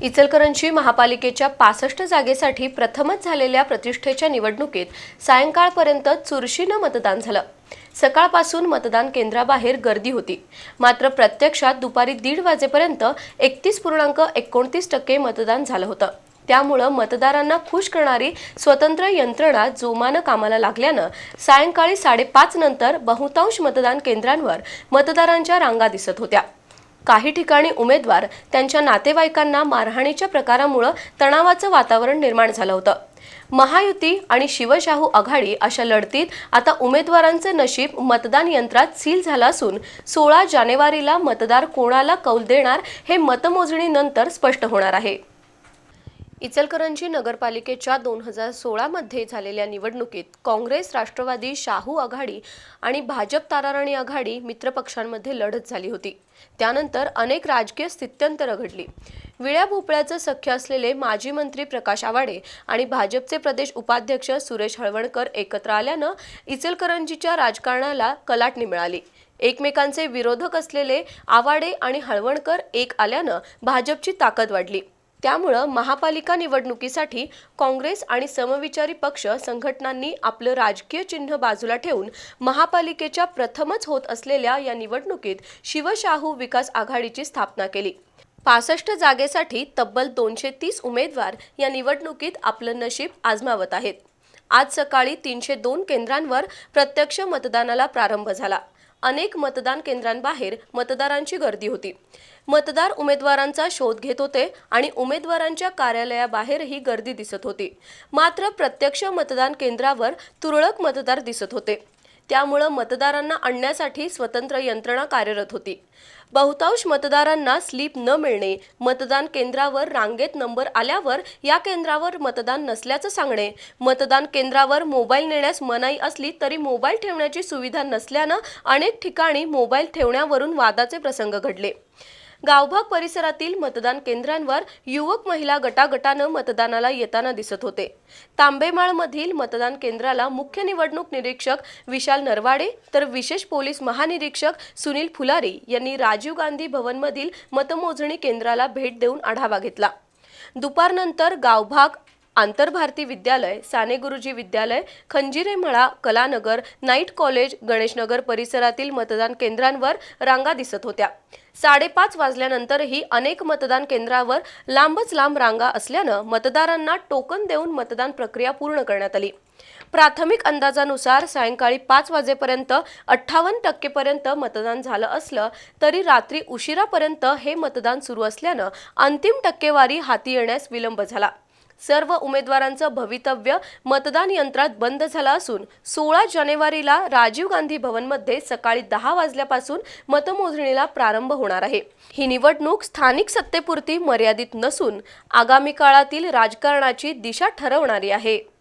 इचलकरंजी महापालिकेच्या पासष्ट जागेसाठी प्रथमच झालेल्या प्रतिष्ठेच्या निवडणुकीत सायंकाळपर्यंत चुरशीनं मतदान झालं. सकाळपासून मतदान केंद्राबाहेर गर्दी होती. मात्र प्रत्यक्षात दुपारी दीड वाजेपर्यंत एकतीस पूर्णांक एकोणतीस टक्के मतदान झालं होतं. त्यामुळं मतदारांना खुश करणारी स्वतंत्र यंत्रणा जोमानं कामाला लागल्यानं सायंकाळी साडेपाच नंतर बहुतांश मतदान केंद्रांवर मतदारांच्या रांगा दिसत होत्या. काही ठिकाणी उमेदवार त्यांच्या नातेवाईकांना मारहाणीच्या प्रकारामुळं तणावाचं वातावरण निर्माण झालं होतं. महायुती आणि शिवशाहू आघाडी अशा लढतीत आता उमेदवारांचं नशीब मतदान यंत्रात सील झालं असून सोळा जानेवारीला मतदार कोणाला कौल देणार हे मतमोजणीनंतर स्पष्ट होणार आहे. इचलकरंजी नगरपालिकेच्या दोन हजार सोळामध्ये झालेल्या निवडणुकीत काँग्रेस राष्ट्रवादी शाहू आघाडी आणि भाजप ताराराणी आघाडी मित्रपक्षांमध्ये लढत झाली होती. त्यानंतर अनेक राजकीय स्थित्यंतर घडली. विळ्या भोपळ्याचं सख्य असलेले माजी मंत्री प्रकाश आवाडे आणि भाजपचे प्रदेश उपाध्यक्ष सुरेश हळवणकर एकत्र आल्यानं इचलकरंजीच्या राजकारणाला कलाटणी मिळाली. एकमेकांचे विरोधक असलेले आवाडे आणि हळवणकर एक आल्यानं भाजपची ताकद वाढली. त्यामुळं महापालिका निवडणुकीसाठी काँग्रेस आणि समविचारी पक्ष संघटनांनी आपलं राजकीय चिन्ह बाजूला ठेवून महापालिकेच्या प्रथमच होत असलेल्या या निवडणुकीत शिवशाहू विकास आघाडीची स्थापना केली. पासष्ट जागेसाठी तब्बल दोनशे तीस उमेदवार या निवडणुकीत आपलं नशीब आजमावत आहेत. आज सकाळी तीनशे दोन केंद्रांवर प्रत्यक्ष मतदानाला प्रारंभ झाला. अनेक मतदान केंद्रांबाहेर मतदारांची गर्दी होती. मतदार उमेदवारांचा शोध घेत होते आणि उमेदवारांच्या कार्यालयाबाहेरही गर्दी दिसत होती. मात्र प्रत्यक्ष मतदान केंद्रावर तुरळक मतदार दिसत होते. त्यामुळं मतदारांना आणण्यासाठी स्वतंत्र यंत्रणा कार्यरत होती. बहुतांश मतदारांना स्लीप न मिळणे मतदान केंद्रावर रांगेत नंबर आल्यावर या केंद्रावर मतदान नसल्याचं सांगणे मतदान केंद्रावर मोबाईल नेण्यास मनाई असली तरी मोबाईल ठेवण्याची सुविधा नसल्यानं अनेक ठिकाणी मोबाईल ठेवण्यावरून वादाचे प्रसंग घडले. गावभाग परिसरातील मतदान केंद्रांवर युवक महिला गटागटानं मतदानाला येताना दिसत होते. तांबेमाळमधील मतदान केंद्राला मुख्य निवडणूक निरीक्षक विशाल नरवाडे तर विशेष पोलीस महानिरीक्षक सुनील फुलारी यांनी राजीव गांधी भवनमधील मतमोजणी केंद्राला भेट देऊन आढावा घेतला. दुपारनंतर गावभाग आंतरभारती विद्यालय साने गुरुजी विद्यालय खंजिरे मळा कलानगर नाईट कॉलेज गणेशनगर परिसरातील मतदान केंद्रांवर रांगा दिसत होत्या. साडेपाच वाजल्यानंतरही अनेक मतदान केंद्रावर लांबच लांब रांगा असल्यानं मतदारांना टोकन देऊन मतदान प्रक्रिया पूर्ण करण्यात आली. प्राथमिक अंदाजानुसार सायंकाळी पाच वाजेपर्यंत अठ्ठावन्न टक्केपर्यंत मतदान झालं असलं तरी रात्री उशिरापर्यंत हे मतदान सुरू असल्यानं अंतिम टक्केवारी हाती येण्यास विलंब झाला. सर्व उमेदवारांचं भवितव्य मतदान यंत्रात बंद झालं असून सोळा जानेवारीला राजीव गांधी भवनमध्ये सकाळी दहा वाजल्यापासून मतमोजणीला प्रारंभ होणार आहे. ही निवडणूक स्थानिक सत्तेपुरती मर्यादित नसून आगामी काळातील राजकारणाची दिशा ठरवणारी आहे.